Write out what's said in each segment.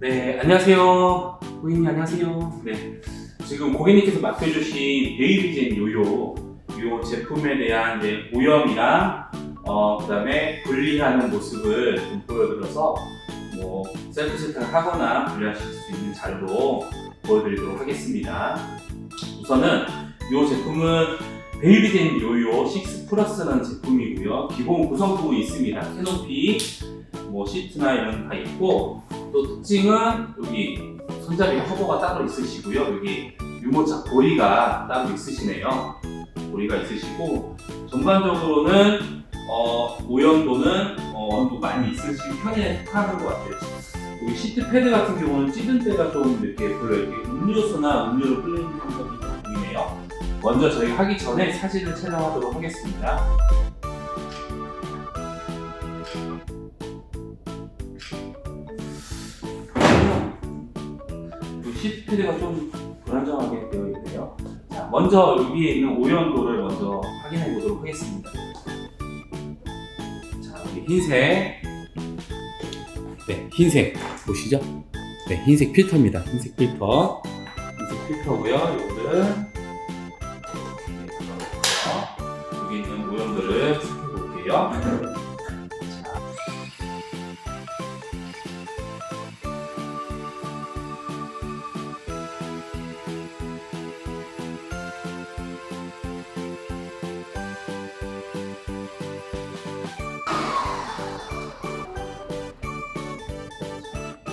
네, 안녕하세요. 고객님 안녕하세요. 네, 지금 고객님께서 맡겨주신 베이비젠 요요 요 제품에 대한 이제 오염이랑 어 그다음에 분리하는 모습을 좀 보여드려서 뭐 셀프 세팅을 하거나 분리하실 수 있는 자료로 보여드리도록 하겠습니다. 우선은 이 제품은 베이비젠 요요 6 플러스라는 제품이고요. 기본 구성품이 있습니다. 캐노피, 뭐 시트나 이런 거 다 있고 또 특징은 여기 손잡이 커버가 따로 있으시고요. 여기 유모차 고리가 따로 있으시네요. 고리가 있으시고 전반적으로는 어, 오염도는 어, 정도 많이 있으신 편에 속하는 것 같아요. 여기 시트 패드 같은 경우는 찌든 때가 좀 이렇게 보여요. 이렇게 음료수나 음료를 흘리는 좀 보이네요. 먼저 저희 하기 전에 사진을 촬영하도록 하겠습니다. 패드가 좀 불안정하게 되어 있네요. 자, 먼저 여기에 있는 오염도를 먼저 확인해 보도록 하겠습니다. 자, 여기 흰색. 네, 흰색 보시죠? 네, 흰색 필터입니다. 흰색 필터. 흰색 필터고요. 요거는 여기 있는 오염도를 살펴볼게요.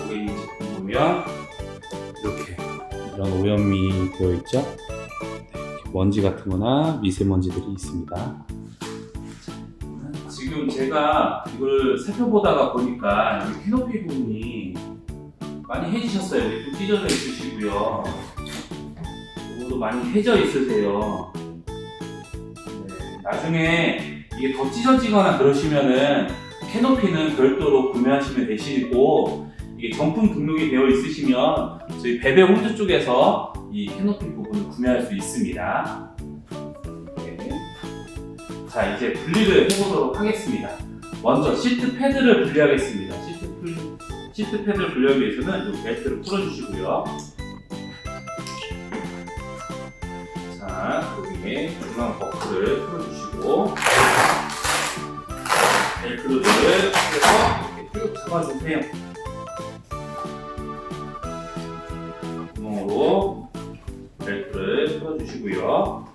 여기 보면 이렇게 이런 오염이 되어 있죠. 네, 먼지 같은 거나 미세먼지들이 있습니다. 지금 제가 이걸 살펴보다가 보니까 이 캐노피 부분이 많이 해지셨어요. 이렇게 좀 찢어져 있으시고요. 이것도 많이 해져 있으세요. 네, 나중에 이게 더 찢어지거나 그러시면은 캐노피는 별도로 구매하시면 되시고 이게 정품 등록이 되어 있으시면 저희 베베 홈즈 쪽에서 이 캐노피 부분을 구매할 수 있습니다. 네. 자 이제 분리를 해보도록 하겠습니다. 먼저 시트 패드를 분리하겠습니다. 시트, 풀, 시트 패드를 분리하기 위해서는 이 벨트를 풀어주시고요. 자 여기에 중앙 버클을 풀어주시고 벨크로를 해서 이렇게 쭉 잡아주세요. 주시고요.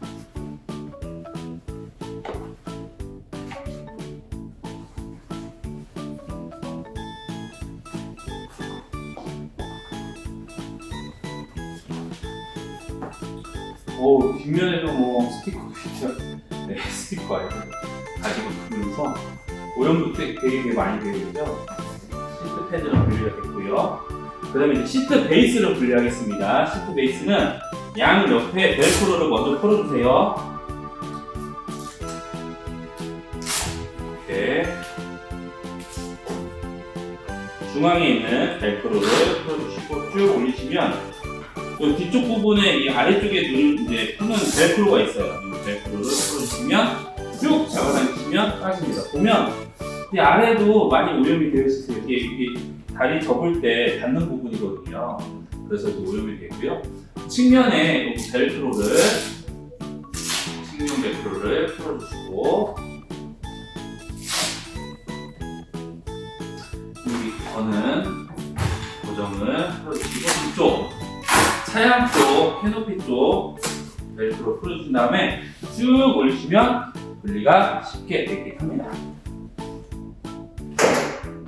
오 뒷면에도 뭐 스티커 있죠. 네 스티커 아니고 가지고 있면서 오염도 되게, 되게 많이 되어 있죠. 시트 패드를 분리가 됐고요. 그 다음에 시트 베이스를 분리하겠습니다. 시트 베이스는 양 옆에 벨크로를 먼저 풀어주세요. 이렇게 중앙에 있는 벨크로를 풀어주시고 쭉 올리시면 그 뒤쪽 부분에 이 아래쪽에 누른 이제 푸는 벨크로가 있어요. 이 벨크로를 풀어주시면 쭉 잡아당기시면 빠집니다. 보면 이 아래도 많이 오염이 되어 있어요. 이게, 이게 다리 접을 때 닿는 부분이거든요. 그래서 이 오염이 되고요. 측면에 벨크로를 측면 벨크로를 풀어주시고 여기 거는 고정을 풀어주시고 이쪽 차량 쪽 캐노피 쪽 벨크로 풀어주신 다음에 쭉 올리시면 분리가 쉽게 되게 합니다.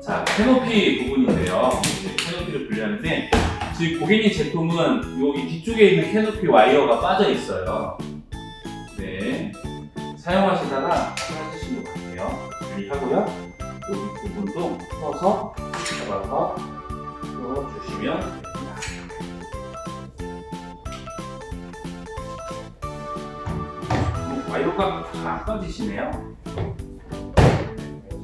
자, 캐노피 부분인데요. 캐노피를 분리하는데 지금 고객님 제품은 여기 뒤쪽에 있는 캐노피 와이어가 빠져 있어요. 네, 사용하시다가 것 같아요. 분리하고요. 여기 부분도 풀어서 잡아서 풀어주시면 됩니다. 어, 와이어가 잘안 빠지시네요.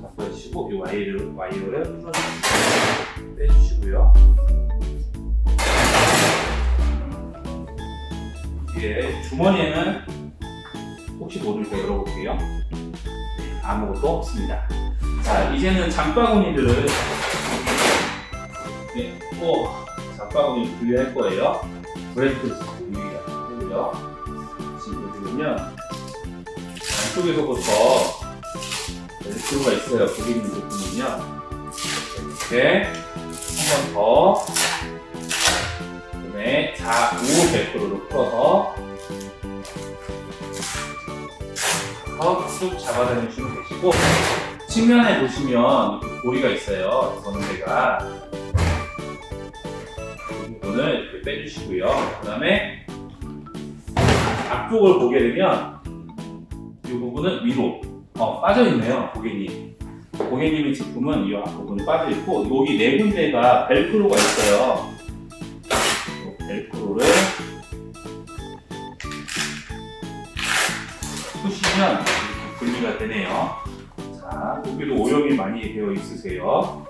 잡아주시고 이 와이어를 와이어를 풀어주시고 빼주시고요. 이게 주머니에는 혹시 모르니까 열어볼게요. 네, 아무것도 없습니다. 자 이제는 장바구니들을 이렇게 꼭 장바구니 분리할 거예요. 브레이크 분리가 되고요. 지금 보시면 안쪽에서부터 벨크로가 있어요. 고객님 제품은요. 이렇게 한 번 더. 그다음에 좌우 벨크로를 풀어서 어, 쭉 잡아다니시면 되시고 측면에 보시면 고리가 있어요. 거는 데가 이 부분을 이렇게 빼주시고요. 그 다음에 앞쪽을 보게 되면 이 부분은 위로 어, 빠져 있네요, 고객님. 고객님의 제품은 이 앞부분이 빠져 있고 여기 네 군데가 벨크로가 있어요. 푸시면 분리가 되네요. 자, 여기도 오염이 많이 되어 있으세요.